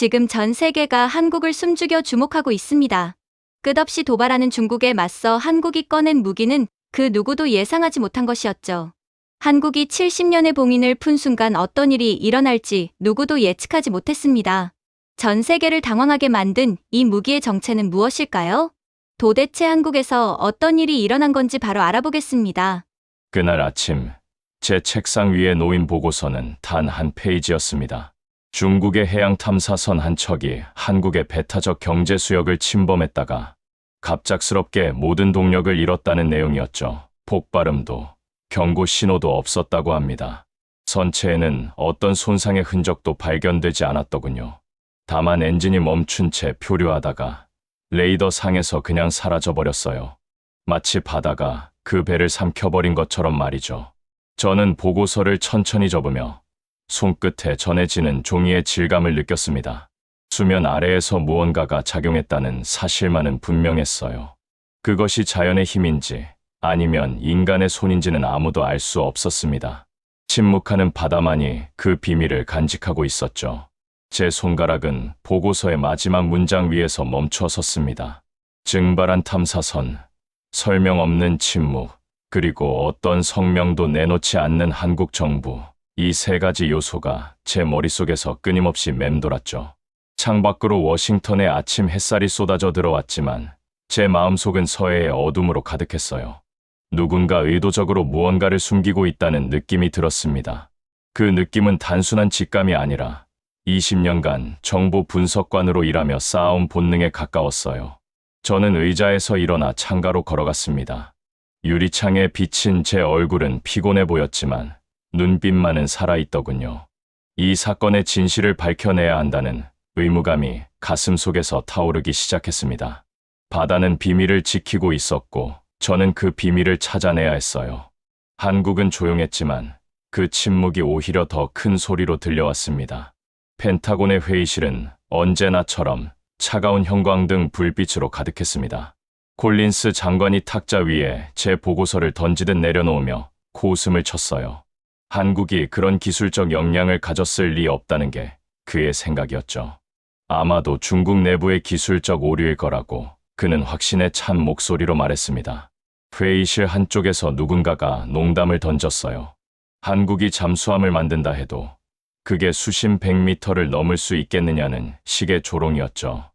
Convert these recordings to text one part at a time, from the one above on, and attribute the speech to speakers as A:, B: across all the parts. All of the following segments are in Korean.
A: 지금 전 세계가 한국을 숨죽여 주목하고 있습니다. 끝없이 도발하는 중국에 맞서 한국이 꺼낸 무기는 그 누구도 예상하지 못한 것이었죠. 한국이 70년의 봉인을 푼 순간 어떤 일이 일어날지 누구도 예측하지 못했습니다. 전 세계를 당황하게 만든 이 무기의 정체는 무엇일까요? 도대체 한국에서 어떤 일이 일어난 건지 바로 알아보겠습니다.
B: 그날 아침 제 책상 위에 놓인 보고서는 단 한 페이지였습니다. 중국의 해양 탐사선 한 척이 한국의 배타적 경제 수역을 침범했다가 갑작스럽게 모든 동력을 잃었다는 내용이었죠. 폭발음도 경고 신호도 없었다고 합니다. 선체에는 어떤 손상의 흔적도 발견되지 않았더군요. 다만 엔진이 멈춘 채 표류하다가 레이더 상에서 그냥 사라져 버렸어요. 마치 바다가 그 배를 삼켜버린 것처럼 말이죠. 저는 보고서를 천천히 접으며 손끝에 전해지는 종이의 질감을 느꼈습니다. 수면 아래에서 무언가가 작용했다는 사실만은 분명했어요. 그것이 자연의 힘인지 아니면 인간의 손인지는 아무도 알 수 없었습니다. 침묵하는 바다만이 그 비밀을 간직하고 있었죠. 제 손가락은 보고서의 마지막 문장 위에서 멈춰 섰습니다. 증발한 탐사선, 설명 없는 침묵, 그리고 어떤 성명도 내놓지 않는 한국 정부. 이 세 가지 요소가 제 머릿속에서 끊임없이 맴돌았죠. 창밖으로 워싱턴의 아침 햇살이 쏟아져 들어왔지만 제 마음속은 서해의 어둠으로 가득했어요. 누군가 의도적으로 무언가를 숨기고 있다는 느낌이 들었습니다. 그 느낌은 단순한 직감이 아니라 20년간 정보 분석관으로 일하며 쌓아온 본능에 가까웠어요. 저는 의자에서 일어나 창가로 걸어갔습니다. 유리창에 비친 제 얼굴은 피곤해 보였지만 눈빛만은 살아있더군요. 이 사건의 진실을 밝혀내야 한다는 의무감이 가슴 속에서 타오르기 시작했습니다. 바다는 비밀을 지키고 있었고 저는 그 비밀을 찾아내야 했어요. 한국은 조용했지만 그 침묵이 오히려 더 큰 소리로 들려왔습니다. 펜타곤의 회의실은 언제나처럼 차가운 형광등 불빛으로 가득했습니다. 콜린스 장관이 탁자 위에 제 보고서를 던지듯 내려놓으며 고웃음을 쳤어요. 한국이 그런 기술적 역량을 가졌을 리 없다는 게 그의 생각이었죠. 아마도 중국 내부의 기술적 오류일 거라고 그는 확신에 찬 목소리로 말했습니다. 회의실 한쪽에서 누군가가 농담을 던졌어요. 한국이 잠수함을 만든다 해도 그게 수심 100미터를 넘을 수 있겠느냐는 식의 조롱이었죠.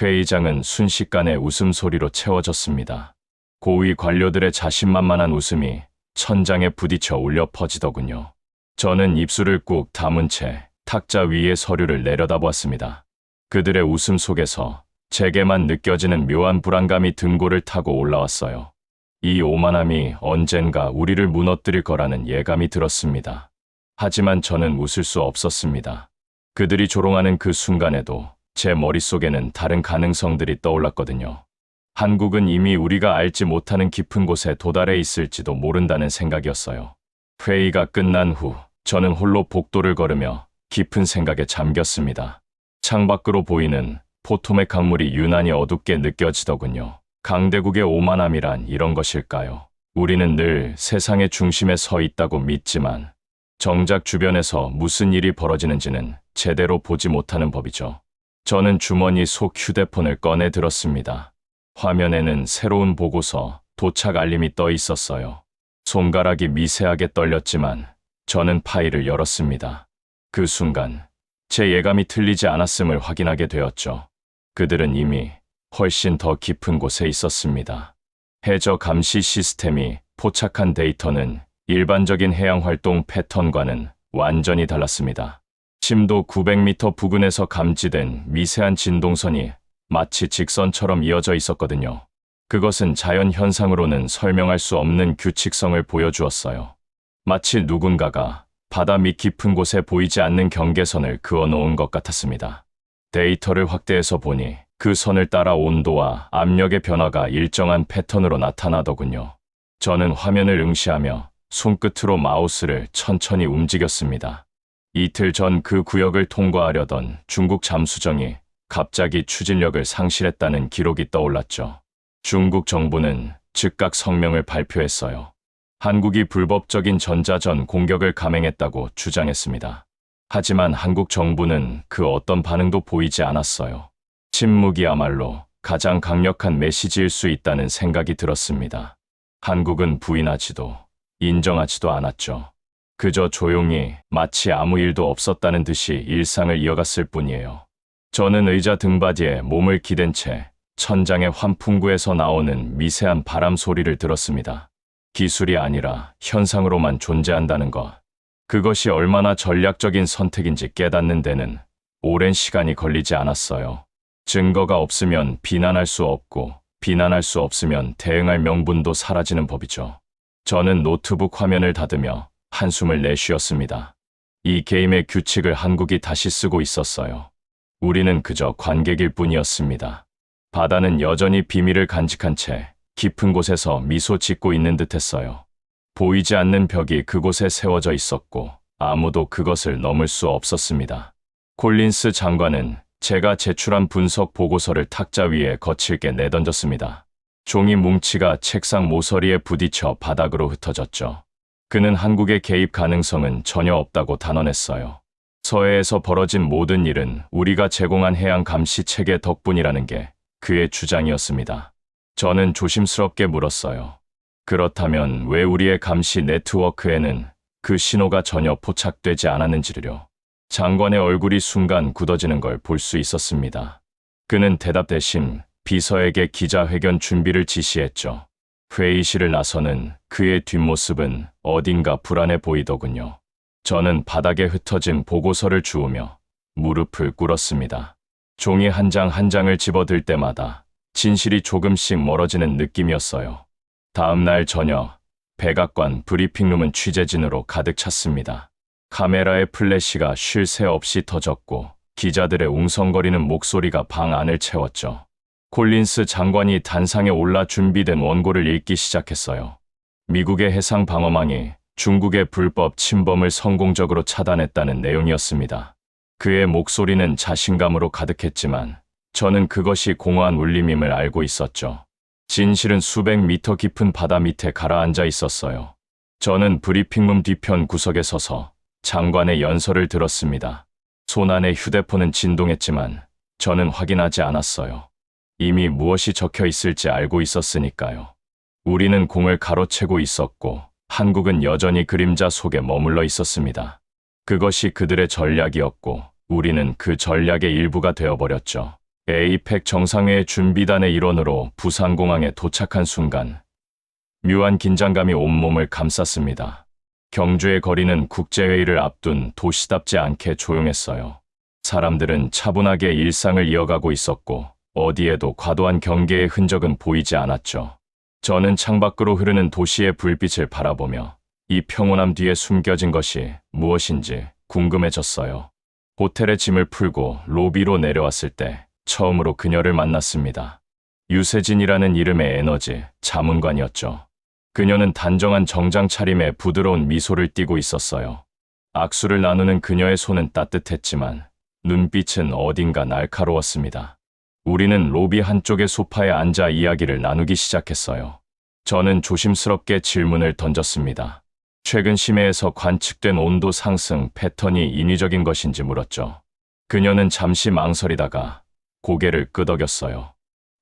B: 회의장은 순식간에 웃음소리로 채워졌습니다. 고위 관료들의 자신만만한 웃음이 천장에 부딪혀 울려 퍼지더군요. 저는 입술을 꾹 다문 채 탁자 위의 서류를 내려다보았습니다. 그들의 웃음 속에서 제게만 느껴지는 묘한 불안감이 등골을 타고 올라왔어요. 이 오만함이 언젠가 우리를 무너뜨릴 거라는 예감이 들었습니다. 하지만 저는 웃을 수 없었습니다. 그들이 조롱하는 그 순간에도 제 머릿속에는 다른 가능성들이 떠올랐거든요. 한국은 이미 우리가 알지 못하는 깊은 곳에 도달해 있을지도 모른다는 생각이었어요. 회의가 끝난 후 저는 홀로 복도를 걸으며 깊은 생각에 잠겼습니다. 창밖으로 보이는 포토맥 강물이 유난히 어둡게 느껴지더군요. 강대국의 오만함이란 이런 것일까요? 우리는 늘 세상의 중심에 서 있다고 믿지만 정작 주변에서 무슨 일이 벌어지는지는 제대로 보지 못하는 법이죠. 저는 주머니 속 휴대폰을 꺼내 들었습니다. 화면에는 새로운 보고서, 도착 알림이 떠 있었어요. 손가락이 미세하게 떨렸지만 저는 파일을 열었습니다. 그 순간 제 예감이 틀리지 않았음을 확인하게 되었죠. 그들은 이미 훨씬 더 깊은 곳에 있었습니다. 해저 감시 시스템이 포착한 데이터는 일반적인 해양 활동 패턴과는 완전히 달랐습니다. 심도 900m 부근에서 감지된 미세한 진동선이 마치 직선처럼 이어져 있었거든요. 그것은 자연 현상으로는 설명할 수 없는 규칙성을 보여주었어요. 마치 누군가가 바다 밑 깊은 곳에 보이지 않는 경계선을 그어 놓은 것 같았습니다. 데이터를 확대해서 보니 그 선을 따라 온도와 압력의 변화가 일정한 패턴으로 나타나더군요. 저는 화면을 응시하며 손끝으로 마우스를 천천히 움직였습니다. 이틀 전 그 구역을 통과하려던 중국 잠수정이 갑자기 추진력을 상실했다는 기록이 떠올랐죠. 중국 정부는 즉각 성명을 발표했어요. 한국이 불법적인 전자전 공격을 감행했다고 주장했습니다. 하지만 한국 정부는 그 어떤 반응도 보이지 않았어요. 침묵이야말로 가장 강력한 메시지일 수 있다는 생각이 들었습니다. 한국은 부인하지도 인정하지도 않았죠. 그저 조용히 마치 아무 일도 없었다는 듯이 일상을 이어갔을 뿐이에요. 저는 의자 등받이에 몸을 기댄 채 천장의 환풍구에서 나오는 미세한 바람 소리를 들었습니다. 기술이 아니라 현상으로만 존재한다는 것. 그것이 얼마나 전략적인 선택인지 깨닫는 데는 오랜 시간이 걸리지 않았어요. 증거가 없으면 비난할 수 없고, 비난할 수 없으면 대응할 명분도 사라지는 법이죠. 저는 노트북 화면을 닫으며 한숨을 내쉬었습니다. 이 게임의 규칙을 한국이 다시 쓰고 있었어요. 우리는 그저 관객일 뿐이었습니다. 바다는 여전히 비밀을 간직한 채 깊은 곳에서 미소 짓고 있는 듯 했어요. 보이지 않는 벽이 그곳에 세워져 있었고 아무도 그것을 넘을 수 없었습니다. 콜린스 장관은 제가 제출한 분석 보고서를 탁자 위에 거칠게 내던졌습니다. 종이 뭉치가 책상 모서리에 부딪혀 바닥으로 흩어졌죠. 그는 한국의 개입 가능성은 전혀 없다고 단언했어요. 서해에서 벌어진 모든 일은 우리가 제공한 해양 감시 체계 덕분이라는 게 그의 주장이었습니다. 저는 조심스럽게 물었어요. 그렇다면 왜 우리의 감시 네트워크에는 그 신호가 전혀 포착되지 않았는지를요. 장관의 얼굴이 순간 굳어지는 걸 볼 수 있었습니다. 그는 대답 대신 비서에게 기자회견 준비를 지시했죠. 회의실을 나서는 그의 뒷모습은 어딘가 불안해 보이더군요. 저는 바닥에 흩어진 보고서를 주우며 무릎을 꿇었습니다. 종이 한 장 한 장을 집어들 때마다 진실이 조금씩 멀어지는 느낌이었어요. 다음 날 저녁, 백악관 브리핑룸은 취재진으로 가득 찼습니다. 카메라의 플래시가 쉴 새 없이 터졌고 기자들의 웅성거리는 목소리가 방 안을 채웠죠. 콜린스 장관이 단상에 올라 준비된 원고를 읽기 시작했어요. 미국의 해상 방어망이 중국의 불법 침범을 성공적으로 차단했다는 내용이었습니다. 그의 목소리는 자신감으로 가득했지만 저는 그것이 공허한 울림임을 알고 있었죠. 진실은 수백 미터 깊은 바다 밑에 가라앉아 있었어요. 저는 브리핑룸 뒤편 구석에 서서 장관의 연설을 들었습니다. 손안의 휴대폰은 진동했지만 저는 확인하지 않았어요. 이미 무엇이 적혀 있을지 알고 있었으니까요. 우리는 공을 가로채고 있었고 한국은 여전히 그림자 속에 머물러 있었습니다. 그것이 그들의 전략이었고 우리는 그 전략의 일부가 되어버렸죠. 에이펙 정상회의 준비단의 일원으로 부산공항에 도착한 순간 묘한 긴장감이 온몸을 감쌌습니다. 경주의 거리는 국제회의를 앞둔 도시답지 않게 조용했어요. 사람들은 차분하게 일상을 이어가고 있었고 어디에도 과도한 경계의 흔적은 보이지 않았죠. 저는 창밖으로 흐르는 도시의 불빛을 바라보며 이 평온함 뒤에 숨겨진 것이 무엇인지 궁금해졌어요. 호텔의 짐을 풀고 로비로 내려왔을 때 처음으로 그녀를 만났습니다. 유세진이라는 이름의 에너지 자문관이었죠. 그녀는 단정한 정장 차림에 부드러운 미소를 띠고 있었어요. 악수를 나누는 그녀의 손은 따뜻했지만 눈빛은 어딘가 날카로웠습니다. 우리는 로비 한쪽의 소파에 앉아 이야기를 나누기 시작했어요. 저는 조심스럽게 질문을 던졌습니다. 최근 심해에서 관측된 온도 상승 패턴이 인위적인 것인지 물었죠. 그녀는 잠시 망설이다가 고개를 끄덕였어요.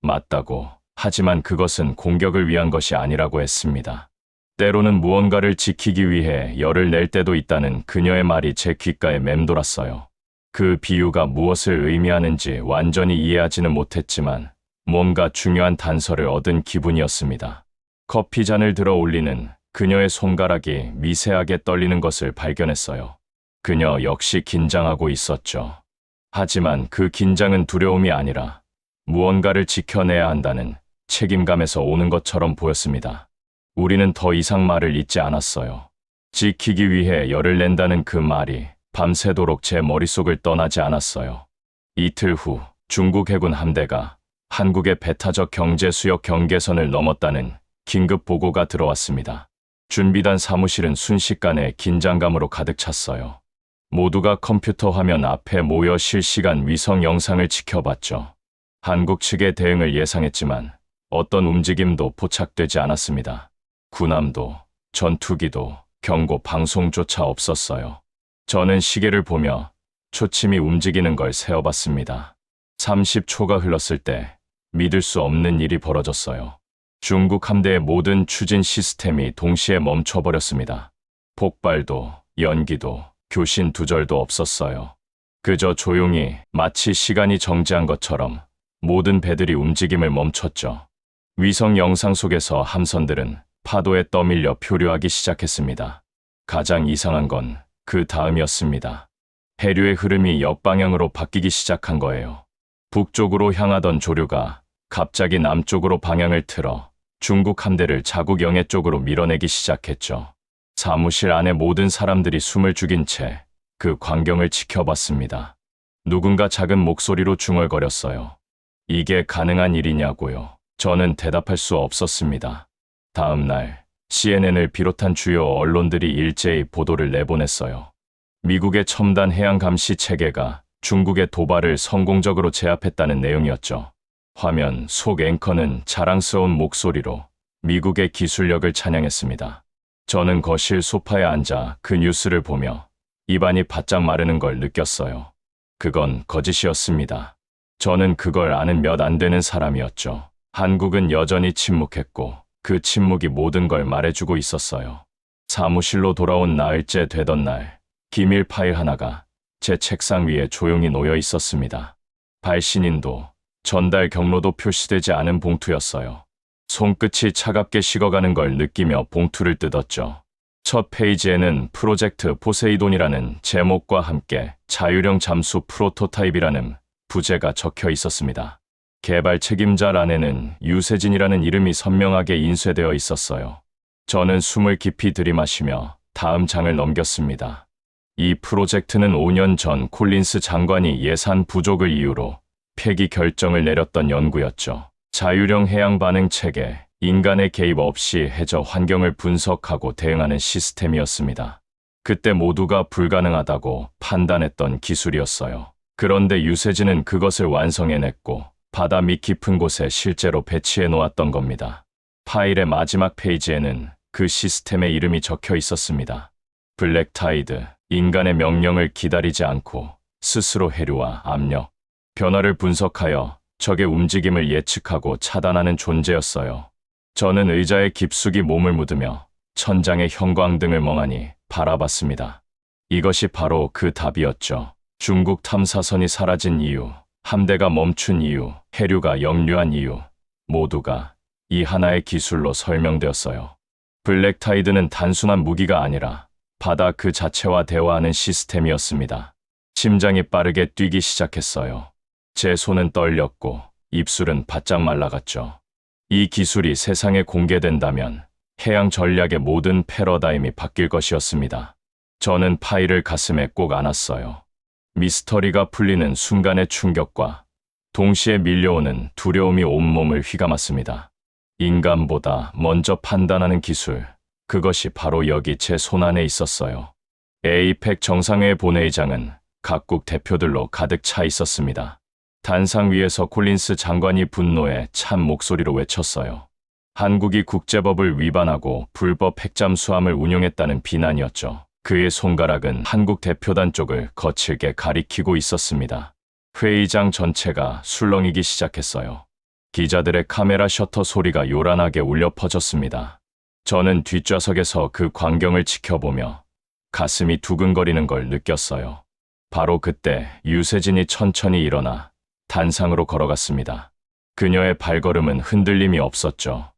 B: 맞다고. 하지만 그것은 공격을 위한 것이 아니라고 했습니다. 때로는 무언가를 지키기 위해 열을 낼 때도 있다는 그녀의 말이 제 귓가에 맴돌았어요. 그 비유가 무엇을 의미하는지 완전히 이해하지는 못했지만 뭔가 중요한 단서를 얻은 기분이었습니다. 커피잔을 들어 올리는 그녀의 손가락이 미세하게 떨리는 것을 발견했어요. 그녀 역시 긴장하고 있었죠. 하지만 그 긴장은 두려움이 아니라 무언가를 지켜내야 한다는 책임감에서 오는 것처럼 보였습니다. 우리는 더 이상 말을 잇지 않았어요. 지키기 위해 열을 낸다는 그 말이 밤새도록 제 머릿속을 떠나지 않았어요. 이틀 후 중국 해군 함대가 한국의 배타적 경제 수역 경계선을 넘었다는 긴급 보고가 들어왔습니다. 준비단 사무실은 순식간에 긴장감으로 가득 찼어요. 모두가 컴퓨터 화면 앞에 모여 실시간 위성 영상을 지켜봤죠. 한국 측의 대응을 예상했지만 어떤 움직임도 포착되지 않았습니다. 군함도, 전투기도, 경고 방송조차 없었어요. 저는 시계를 보며 초침이 움직이는 걸 세어봤습니다. 30초가 흘렀을 때 믿을 수 없는 일이 벌어졌어요. 중국 함대의 모든 추진 시스템이 동시에 멈춰버렸습니다. 폭발도, 연기도, 교신 두절도 없었어요. 그저 조용히 마치 시간이 정지한 것처럼 모든 배들이 움직임을 멈췄죠. 위성 영상 속에서 함선들은 파도에 떠밀려 표류하기 시작했습니다. 가장 이상한 건 그 다음이었습니다. 해류의 흐름이 역방향으로 바뀌기 시작한 거예요. 북쪽으로 향하던 조류가 갑자기 남쪽으로 방향을 틀어 중국 함대를 자국 영해 쪽으로 밀어내기 시작했죠. 사무실 안의 모든 사람들이 숨을 죽인 채 그 광경을 지켜봤습니다. 누군가 작은 목소리로 중얼거렸어요. 이게 가능한 일이냐고요. 저는 대답할 수 없었습니다. 다음 날 CNN을 비롯한 주요 언론들이 일제히 보도를 내보냈어요. 미국의 첨단 해양 감시 체계가 중국의 도발을 성공적으로 제압했다는 내용이었죠. 화면 속 앵커는 자랑스러운 목소리로 미국의 기술력을 찬양했습니다. 저는 거실 소파에 앉아 그 뉴스를 보며 입안이 바짝 마르는 걸 느꼈어요. 그건 거짓이었습니다. 저는 그걸 아는 몇 안 되는 사람이었죠. 한국은 여전히 침묵했고 그 침묵이 모든 걸 말해주고 있었어요. 사무실로 돌아온 나흘째 되던 날, 기밀 파일 하나가 제 책상 위에 조용히 놓여 있었습니다. 발신인도, 전달 경로도 표시되지 않은 봉투였어요. 손끝이 차갑게 식어가는 걸 느끼며 봉투를 뜯었죠. 첫 페이지에는 프로젝트 포세이돈이라는 제목과 함께 자유령 잠수 프로토타입이라는 부제가 적혀 있었습니다. 개발 책임자란에는 유세진이라는 이름이 선명하게 인쇄되어 있었어요. 저는 숨을 깊이 들이마시며 다음 장을 넘겼습니다. 이 프로젝트는 5년 전 콜린스 장관이 예산 부족을 이유로 폐기 결정을 내렸던 연구였죠. 자유령 해양 반응 체계, 인간의 개입 없이 해저 환경을 분석하고 대응하는 시스템이었습니다. 그때 모두가 불가능하다고 판단했던 기술이었어요. 그런데 유세진은 그것을 완성해냈고 바다 밑 깊은 곳에 실제로 배치해 놓았던 겁니다. 파일의 마지막 페이지에는 그 시스템의 이름이 적혀 있었습니다. 블랙타이드, 인간의 명령을 기다리지 않고 스스로 해류와 압력, 변화를 분석하여 적의 움직임을 예측하고 차단하는 존재였어요. 저는 의자에 깊숙이 몸을 묻으며 천장의 형광 등을 멍하니 바라봤습니다. 이것이 바로 그 답이었죠. 중국 탐사선이 사라진 이유, 함대가 멈춘 이유, 해류가 역류한 이유, 모두가 이 하나의 기술로 설명되었어요. 블랙타이드는 단순한 무기가 아니라 바다 그 자체와 대화하는 시스템이었습니다. 심장이 빠르게 뛰기 시작했어요. 제 손은 떨렸고 입술은 바짝 말라갔죠. 이 기술이 세상에 공개된다면 해양 전략의 모든 패러다임이 바뀔 것이었습니다. 저는 파일을 가슴에 꼭 안았어요. 미스터리가 풀리는 순간의 충격과 동시에 밀려오는 두려움이 온몸을 휘감았습니다. 인간보다 먼저 판단하는 기술, 그것이 바로 여기 제 손안에 있었어요. 에이펙 정상회 본회의장은 각국 대표들로 가득 차 있었습니다. 단상 위에서 콜린스 장관이 분노에 찬 목소리로 외쳤어요. 한국이 국제법을 위반하고 불법 핵잠수함을 운용했다는 비난이었죠. 그의 손가락은 한국 대표단 쪽을 거칠게 가리키고 있었습니다. 회의장 전체가 술렁이기 시작했어요. 기자들의 카메라 셔터 소리가 요란하게 울려 퍼졌습니다. 저는 뒷좌석에서 그 광경을 지켜보며 가슴이 두근거리는 걸 느꼈어요. 바로 그때 유세진이 천천히 일어나 단상으로 걸어갔습니다. 그녀의 발걸음은 흔들림이 없었죠.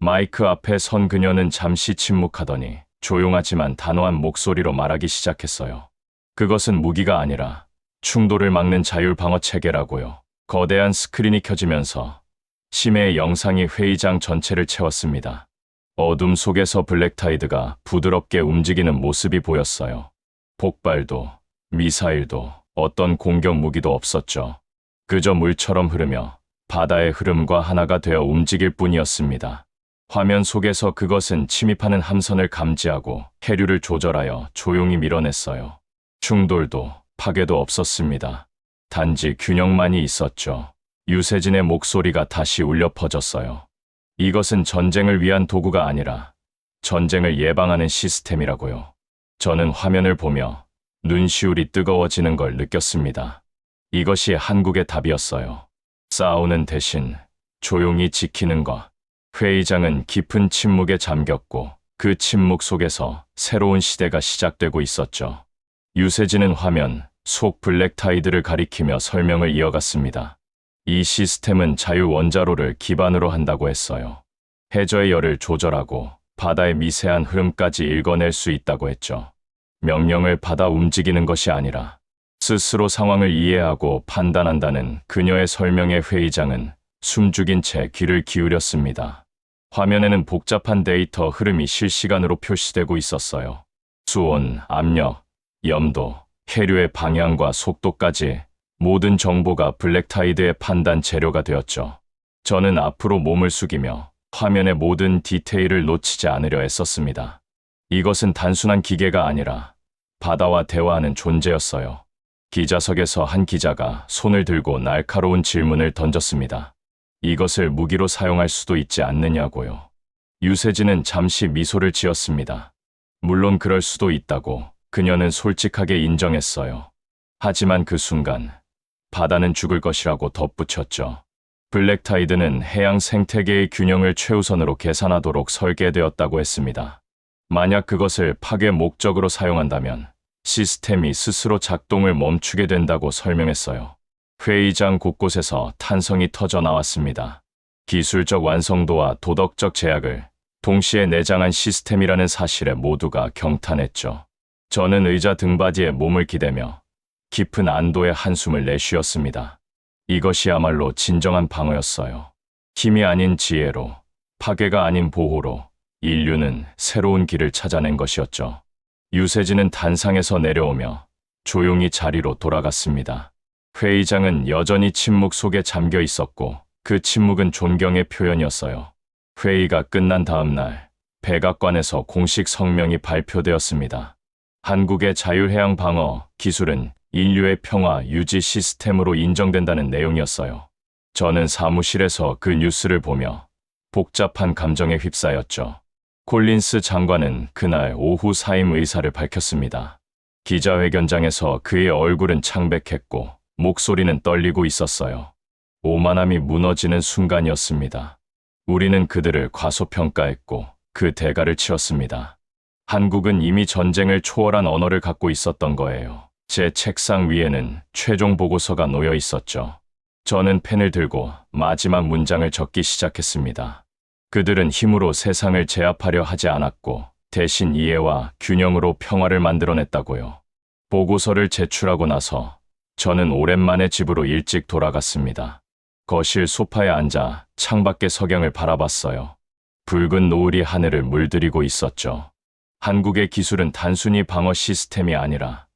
B: 마이크 앞에 선 그녀는 잠시 침묵하더니 조용하지만 단호한 목소리로 말하기 시작했어요. 그것은 무기가 아니라 충돌을 막는 자율 방어 체계라고요. 거대한 스크린이 켜지면서 심해의 영상이 회의장 전체를 채웠습니다. 어둠 속에서 블랙타이드가 부드럽게 움직이는 모습이 보였어요. 폭발도, 미사일도, 어떤 공격 무기도 없었죠. 그저 물처럼 흐르며 바다의 흐름과 하나가 되어 움직일 뿐이었습니다. 화면 속에서 그것은 침입하는 함선을 감지하고 해류를 조절하여 조용히 밀어냈어요. 충돌도 파괴도 없었습니다. 단지 균형만이 있었죠. 유세진의 목소리가 다시 울려 퍼졌어요. 이것은 전쟁을 위한 도구가 아니라 전쟁을 예방하는 시스템이라고요. 저는 화면을 보며 눈시울이 뜨거워지는 걸 느꼈습니다. 이것이 한국의 답이었어요. 싸우는 대신 조용히 지키는 것. 회의장은 깊은 침묵에 잠겼고 그 침묵 속에서 새로운 시대가 시작되고 있었죠. 유세진은 화면 속 블랙타이드를 가리키며 설명을 이어갔습니다. 이 시스템은 자유 원자로를 기반으로 한다고 했어요. 해저의 열을 조절하고 바다의 미세한 흐름까지 읽어낼 수 있다고 했죠. 명령을 받아 움직이는 것이 아니라 스스로 상황을 이해하고 판단한다는 그녀의 설명에 회의장은 숨죽인 채 귀를 기울였습니다. 화면에는 복잡한 데이터 흐름이 실시간으로 표시되고 있었어요. 수온, 압력, 염도, 해류의 방향과 속도까지 모든 정보가 블랙타이드의 판단 재료가 되었죠. 저는 앞으로 몸을 숙이며 화면의 모든 디테일을 놓치지 않으려 애썼습니다. 이것은 단순한 기계가 아니라 바다와 대화하는 존재였어요. 기자석에서 한 기자가 손을 들고 날카로운 질문을 던졌습니다. 이것을 무기로 사용할 수도 있지 않느냐고요. 유세진은 잠시 미소를 지었습니다. 물론 그럴 수도 있다고 그녀는 솔직하게 인정했어요. 하지만 그 순간 바다는 죽을 것이라고 덧붙였죠. 블랙타이드는 해양 생태계의 균형을 최우선으로 계산하도록 설계되었다고 했습니다. 만약 그것을 파괴 목적으로 사용한다면 시스템이 스스로 작동을 멈추게 된다고 설명했어요. 회의장 곳곳에서 탄성이 터져 나왔습니다. 기술적 완성도와 도덕적 제약을 동시에 내장한 시스템이라는 사실에 모두가 경탄했죠. 저는 의자 등받이에 몸을 기대며 깊은 안도의 한숨을 내쉬었습니다. 이것이야말로 진정한 방어였어요. 힘이 아닌 지혜로, 파괴가 아닌 보호로 인류는 새로운 길을 찾아낸 것이었죠. 유세진은 단상에서 내려오며 조용히 자리로 돌아갔습니다. 회의장은 여전히 침묵 속에 잠겨 있었고 그 침묵은 존경의 표현이었어요. 회의가 끝난 다음 날 백악관에서 공식 성명이 발표되었습니다. 한국의 자율해양 방어 기술은 인류의 평화 유지 시스템으로 인정된다는 내용이었어요. 저는 사무실에서 그 뉴스를 보며 복잡한 감정에 휩싸였죠. 콜린스 장관은 그날 오후 사임 의사를 밝혔습니다. 기자회견장에서 그의 얼굴은 창백했고 목소리는 떨리고 있었어요. 오만함이 무너지는 순간이었습니다. 우리는 그들을 과소평가했고 그 대가를 치렀습니다. 한국은 이미 전쟁을 초월한 언어를 갖고 있었던 거예요. 제 책상 위에는 최종 보고서가 놓여 있었죠. 저는 펜을 들고 마지막 문장을 적기 시작했습니다. 그들은 힘으로 세상을 제압하려 하지 않았고 대신 이해와 균형으로 평화를 만들어냈다고요. 보고서를 제출하고 나서 저는 오랜만에 집으로 일찍 돌아갔습니다. 거실 소파에 앉아 창밖의 석양을 바라봤어요. 붉은 노을이 하늘을 물들이고 있었죠. 한국의 기술은 단순히 방어 시스템이 아니라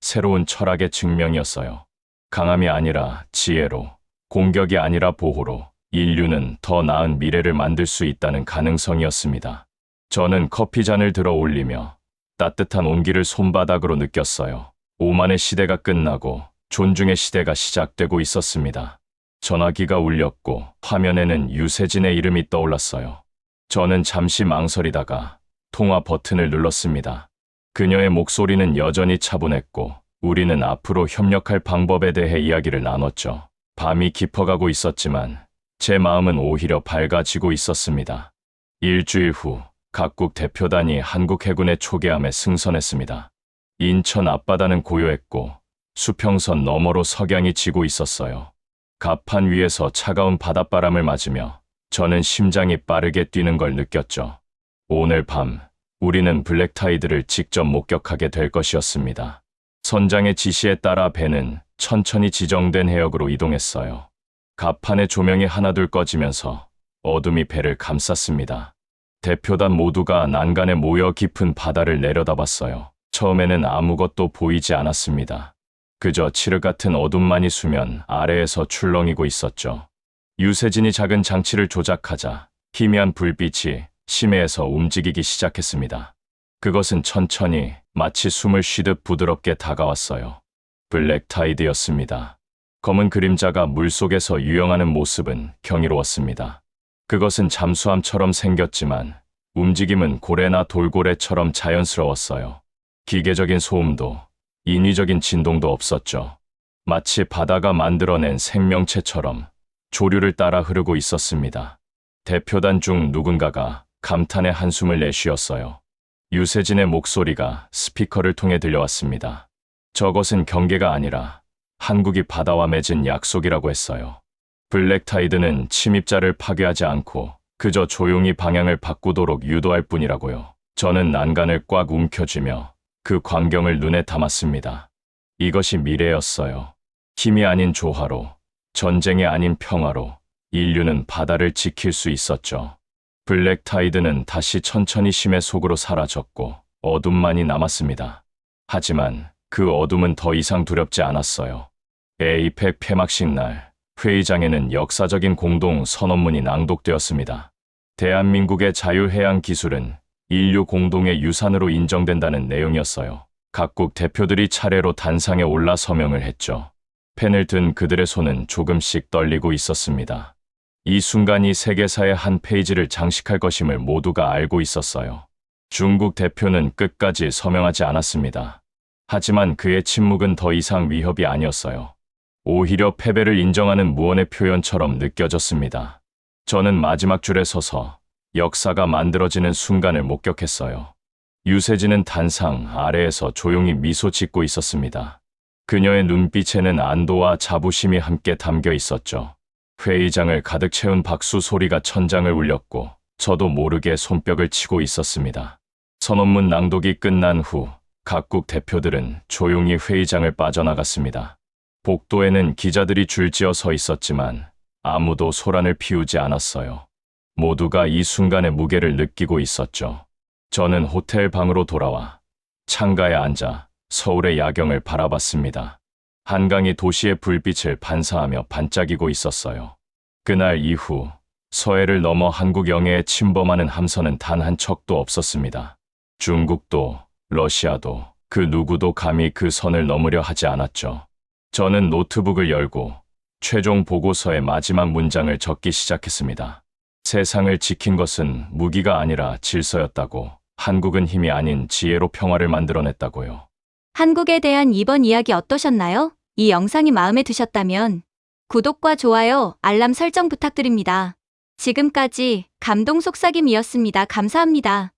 B: 새로운 철학의 증명이었어요. 강함이 아니라 지혜로, 공격이 아니라 보호로 인류는 더 나은 미래를 만들 수 있다는 가능성이었습니다. 저는 커피잔을 들어 올리며 따뜻한 온기를 손바닥으로 느꼈어요. 오만의 시대가 끝나고 존중의 시대가 시작되고 있었습니다. 전화기가 울렸고 화면에는 유세진의 이름이 떠올랐어요. 저는 잠시 망설이다가 통화 버튼을 눌렀습니다. 그녀의 목소리는 여전히 차분했고 우리는 앞으로 협력할 방법에 대해 이야기를 나눴죠. 밤이 깊어가고 있었지만 제 마음은 오히려 밝아지고 있었습니다. 일주일 후 각국 대표단이 한국 해군의 초계함에 승선했습니다. 인천 앞바다는 고요했고 수평선 너머로 석양이 지고 있었어요. 갑판 위에서 차가운 바닷바람을 맞으며 저는 심장이 빠르게 뛰는 걸 느꼈죠. 오늘 밤 우리는 블랙타이드를 직접 목격하게 될 것이었습니다. 선장의 지시에 따라 배는 천천히 지정된 해역으로 이동했어요. 갑판의 조명이 하나둘 꺼지면서 어둠이 배를 감쌌습니다. 대표단 모두가 난간에 모여 깊은 바다를 내려다봤어요. 처음에는 아무것도 보이지 않았습니다. 그저 칠흑 같은 어둠만이 수면 아래에서 출렁이고 있었죠. 유세진이 작은 장치를 조작하자 희미한 불빛이 심해에서 움직이기 시작했습니다. 그것은 천천히 마치 숨을 쉬듯 부드럽게 다가왔어요. 블랙타이드였습니다. 검은 그림자가 물속에서 유영하는 모습은 경이로웠습니다. 그것은 잠수함처럼 생겼지만 움직임은 고래나 돌고래처럼 자연스러웠어요. 기계적인 소음도 인위적인 진동도 없었죠. 마치 바다가 만들어낸 생명체처럼 조류를 따라 흐르고 있었습니다. 대표단 중 누군가가 감탄의 한숨을 내쉬었어요. 유세진의 목소리가 스피커를 통해 들려왔습니다. 저것은 경계가 아니라 한국이 바다와 맺은 약속이라고 했어요. 블랙타이드는 침입자를 파괴하지 않고 그저 조용히 방향을 바꾸도록 유도할 뿐이라고요. 저는 난간을 꽉 움켜쥐며 그 광경을 눈에 담았습니다. 이것이 미래였어요. 힘이 아닌 조화로, 전쟁이 아닌 평화로 인류는 바다를 지킬 수 있었죠. 블랙 타이드는 다시 천천히 심해 속으로 사라졌고 어둠만이 남았습니다. 하지만 그 어둠은 더 이상 두렵지 않았어요. 에이펙 폐막식 날 회의장에는 역사적인 공동 선언문이 낭독되었습니다. 대한민국의 자유해양 기술은 인류 공동의 유산으로 인정된다는 내용이었어요. 각국 대표들이 차례로 단상에 올라 서명을 했죠. 펜을 든 그들의 손은 조금씩 떨리고 있었습니다. 이 순간이 세계사의 한 페이지를 장식할 것임을 모두가 알고 있었어요. 중국 대표는 끝까지 서명하지 않았습니다. 하지만 그의 침묵은 더 이상 위협이 아니었어요. 오히려 패배를 인정하는 무언의 표현처럼 느껴졌습니다. 저는 마지막 줄에 서서 역사가 만들어지는 순간을 목격했어요. 유세진은 단상 아래에서 조용히 미소 짓고 있었습니다. 그녀의 눈빛에는 안도와 자부심이 함께 담겨 있었죠. 회의장을 가득 채운 박수 소리가 천장을 울렸고 저도 모르게 손뼉을 치고 있었습니다. 선언문 낭독이 끝난 후 각국 대표들은 조용히 회의장을 빠져나갔습니다. 복도에는 기자들이 줄지어 서 있었지만 아무도 소란을 피우지 않았어요. 모두가 이 순간의 무게를 느끼고 있었죠. 저는 호텔 방으로 돌아와 창가에 앉아 서울의 야경을 바라봤습니다. 한강이 도시의 불빛을 반사하며 반짝이고 있었어요. 그날 이후 서해를 넘어 한국 영해에 침범하는 함선은 단 한 척도 없었습니다. 중국도 러시아도 그 누구도 감히 그 선을 넘으려 하지 않았죠. 저는 노트북을 열고 최종 보고서의 마지막 문장을 적기 시작했습니다. 세상을 지킨 것은 무기가 아니라 질서였다고. 한국은 힘이 아닌 지혜로 평화를 만들어냈다고요.
A: 한국에 대한 이번 이야기 어떠셨나요? 이 영상이 마음에 드셨다면 구독과 좋아요, 알람 설정 부탁드립니다. 지금까지 감동 속삭임이었습니다. 감사합니다.